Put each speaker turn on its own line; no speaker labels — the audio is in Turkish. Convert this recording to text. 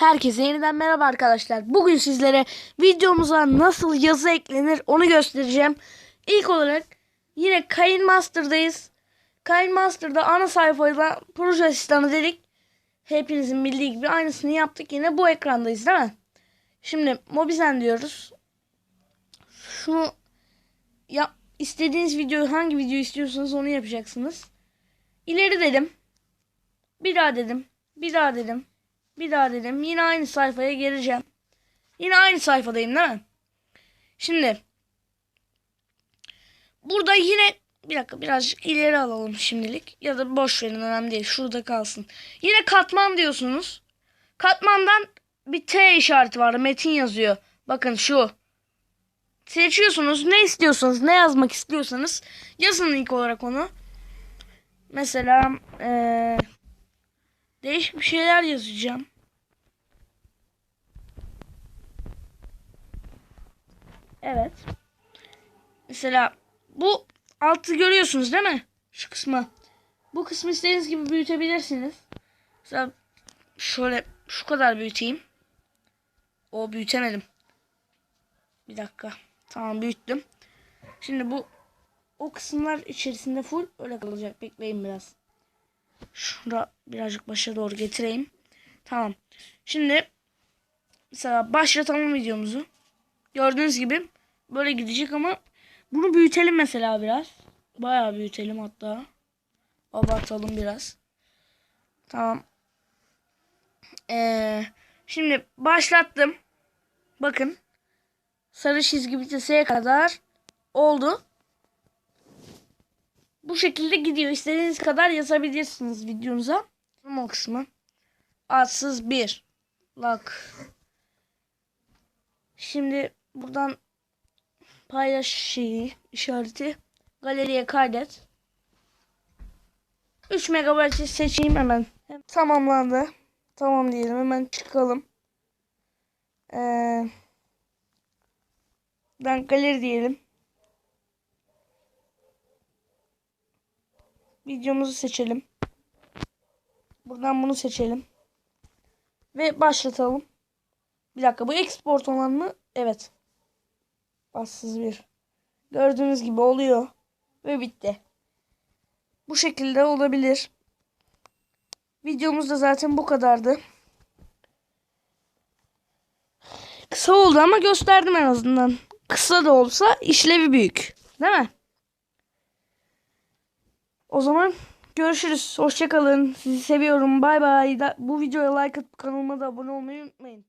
Herkese yeniden merhaba arkadaşlar. Bugün sizlere videomuza nasıl yazı eklenir onu göstereceğim. İlk olarak yine Kayın Master'dayız. Kayın Master'da ana sayfayla proje asistanı dedik. Hepinizin bildiği gibi aynısını yaptık. Yine bu ekrandayız değil mi? Şimdi Mobizen diyoruz. Şunu ya istediğiniz videoyu hangi video istiyorsanız onu yapacaksınız. İleri dedim. Bir daha dedim. Bir daha dedim. Bir daha dedim. Yine aynı sayfaya geleceğim. Yine aynı sayfadayım değil mi? Şimdi burada yine bir dakika birazcık ileri alalım şimdilik. Ya da boş verin önemli değil. Şurada kalsın. Yine katman diyorsunuz. Katmandan bir T işareti var. Metin yazıyor. Bakın şu. Seçiyorsunuz. Ne istiyorsanız, ne yazmak istiyorsanız yazın ilk olarak onu. Mesela eee Değişik bir şeyler yazacağım. Evet. Mesela bu altı görüyorsunuz değil mi? Şu kısmı. Bu kısmı istediğiniz gibi büyütebilirsiniz. Mesela şöyle şu kadar büyüteyim. O büyütemedim. Bir dakika. Tamam büyüttüm. Şimdi bu o kısımlar içerisinde full öyle kalacak. Bekleyin biraz. Şurada birazcık başa doğru getireyim. Tamam. Şimdi mesela başlatalım videomuzu. Gördüğünüz gibi böyle gidecek ama bunu büyütelim mesela biraz. Bayağı büyütelim hatta. Abartalım biraz. Tamam. Ee, şimdi başlattım. Bakın. Sarı çizgi biteseye kadar oldu. Bu şekilde gidiyor. İstediğiniz kadar yazabilirsiniz videonuza. O kısmı. Adsız bir. Lak. Şimdi buradan paylaş şeyi işareti galeriye kaydet. 3 MB seçeyim hemen. Tamamlandı. Tamam diyelim hemen çıkalım. Ee, ben galeri diyelim. videomuzu seçelim. Buradan bunu seçelim. Ve başlatalım. Bir dakika bu export olan mı? Evet. Bassız bir. Gördüğünüz gibi oluyor. Ve bitti. Bu şekilde olabilir. Videomuz da zaten bu kadardı. Kısa oldu ama gösterdim en azından. Kısa da olsa işlevi büyük. Değil mi? O zaman görüşürüz. Hoşçakalın. Sizi seviyorum. Bay bay. Bu videoya like atıp kanalıma da abone olmayı unutmayın.